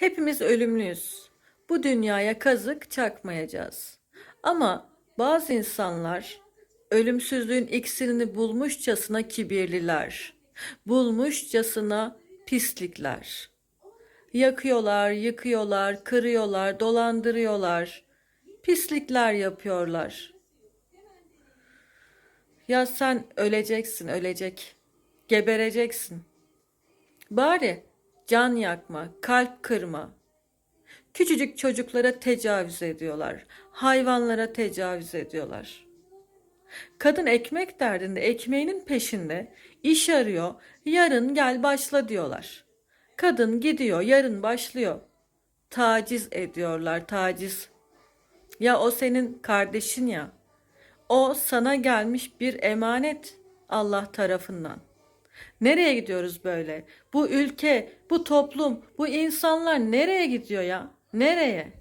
Hepimiz ölümlüyüz. Bu dünyaya kazık çakmayacağız. Ama bazı insanlar ölümsüzlüğün iksirini bulmuşçasına kibirliler. Bulmuşçasına pislikler. Yakıyorlar, yıkıyorlar, kırıyorlar, dolandırıyorlar. Pislikler yapıyorlar. Ya sen öleceksin, ölecek. Gebereceksin. Bari can yakma, kalp kırma. Küçücük çocuklara tecavüz ediyorlar. Hayvanlara tecavüz ediyorlar. Kadın ekmek derdinde, ekmeğinin peşinde iş arıyor. Yarın gel başla diyorlar. Kadın gidiyor, yarın başlıyor. Taciz ediyorlar, taciz. Ya o senin kardeşin ya. O sana gelmiş bir emanet Allah tarafından. Nereye gidiyoruz böyle? Bu ülke, bu toplum, bu insanlar nereye gidiyor ya? Nereye?